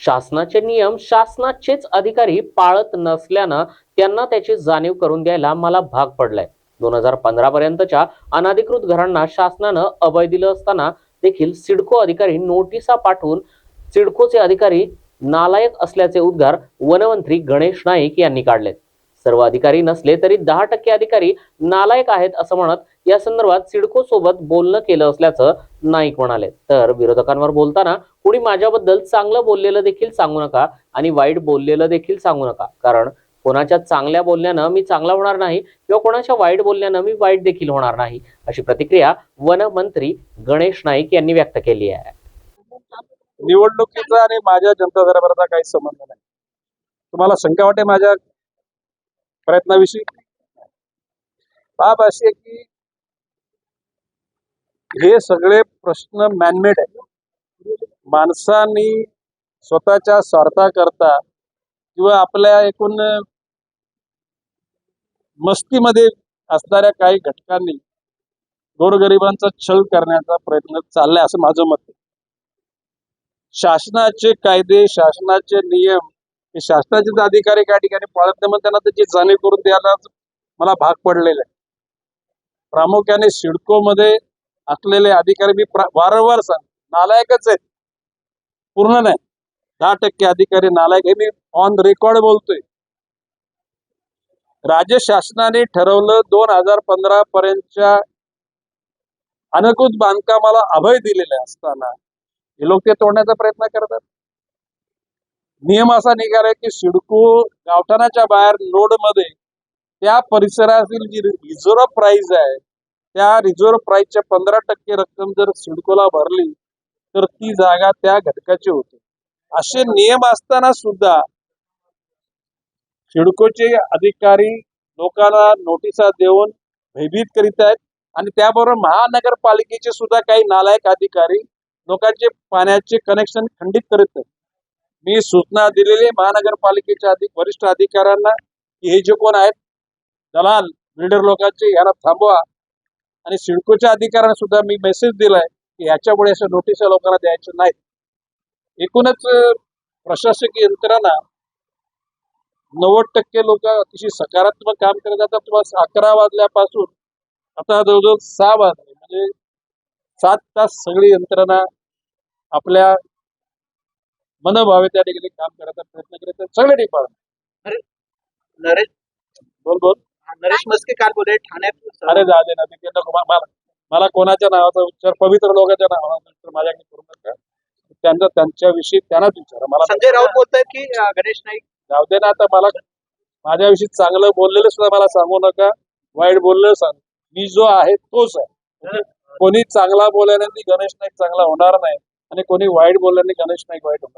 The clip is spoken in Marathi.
शासनाचे नियम शासनाचेच अधिकारी पाळत नसल्यानं त्यांना त्याची जाणीव करून द्यायला मला भाग पडलाय. दोन हजार पंधरा पर्यंतच्या अनधिकृत घरांना शासनानं अभय दिलं असताना देखील सिडको अधिकारी नोटिसा पाठवून सिडकोचे अधिकारी नालायक असल्याचे उद्गार वनमंत्री गणेश नाईक यांनी काढलेत. सर्व अधिकारी नसले तरी दहा टक्के अधिकारी नालायक आहेत असं म्हणत या संदर्भात सिडको सोबत बोलणं केलं असल्याचं नाईक म्हणाले. तर विरोधकांवर बोलताना कुणी माझ्याबद्दल चांगलं बोललेलं देखील सांगू नका आणि वाईट बोललेलं देखील सांगू नका. कारण कोणाच्या चांगल्या बोलण्यानं मी चांगला होणार नाही किंवा कोणाच्या वाईट बोलण्यानं मी वाईट देखील होणार नाही अशी प्रतिक्रिया वनमंत्री गणेश नाईक यांनी व्यक्त केली आहे. निवडणुकीचा आणि माझ्या जनता दरबाराचा काही संबंध नाही. तुम्हाला शंका वाटे माझ्या प्रयत्नाविषयी? बाब अशी आहे की हे सगळे प्रश्न मॅनमेड आहेत. माणसांनी स्वतःच्या स्वार्थाकरता किंवा आपल्या एकूण मस्तीमध्ये असणाऱ्या काही घटकांनी गोरगरिबांचा छळ करण्याचा प्रयत्न चाललाय असं माझं मत आहे. शासनाचे कायदे शासनाचे नियम हे शासनाचे अधिकारी काही ठिकाणी पाळत नाही म्हणून त्यांना त्याची जाणीव करून द्यायला मला भाग पडलेला आहे. प्रामुख्याने सिडको मध्ये असलेले अधिकारी मी वारंवार सांग नालायकच आहेत. पूर्ण नाही. दहा टक्के अधिकारी नालायक हे मी ऑन रेकॉर्ड बोलतोय. राज्य शासनाने ठरवलं दोन हजार पंधरा पर्यंतच्या अनधिकृत बांधकामाला अभय दिलेले असताना हे लोक ते तोडण्याचा प्रयत्न करतात. नियम असा निघालाय की सिडको गावठाणाच्या बाहेर नोडमध्ये त्या परिसरातील जी रिझर्व प्राइस आहे त्या रिझर्व्ह प्राईसच्या पंधरा टक्के रक्कम जर सिडकोला भरली तर ती जागा त्या घटकाची होते. असे नियम असताना सुद्धा सिडकोचे अधिकारी लोकांना नोटिसा देऊन भयभीत करीत आहेत आणि त्याबरोबर महानगरपालिकेचे सुद्धा काही नालायक अधिकारी लोकांचे पाण्याचे कनेक्शन खंडित करीत आहेत. मी सूचना दिलेली महानगरपालिकेच्या अधिक वरिष्ठ अधिकाऱ्यांना की हे जे कोण आहेत दलाल बिल्डर लोकांचे यांना थांबवा. आणि सिडकोच्या अधिकाऱ्यांना सुद्धा मी मेसेज दिलाय की ह्याच्यामुळे अशा नोटिसा लोकांना द्यायच्या नाहीत. एकूणच प्रशासकीय यंत्रणा नव्वद टक्के लोक अतिशय सकारात्मक काम करत जातात. तुम्हाला अकरा वाजल्यापासून आता जवळजवळ सहा वाजले. म्हणजे सात तास सगळी यंत्रणा आपल्या मनभावे त्या ठिकाणी काम करायचा प्रयत्न करत आहेत. सगळे डिपार्टमेंट नरेश? बोल बोल. नरेश मस्के काल बोले ठाण्यात अरे जा दे ना ते मला कोणाच्या नावाचा उच्चार पवित्र लोकांच्या नावाचा उच्चार माझ्याकडे करू नका. त्यांचा त्यांच्याविषयी त्यांनाच विचारा. मला संजय राऊत बोलतायत की गणेश नाईक? जाऊ दे ना आता मला माझ्याविषयी चांगलं बोललेलं सुद्धा मला सांगू नका. वाईट बोललेलं सांग. मी जो आहे तोच आहे. कोणी चांगला बोलल्याने गणेश नाईक चांगला होणार नाही आणि कोणी वाईट बोलल्याने गणेश नाईक वाईट होणार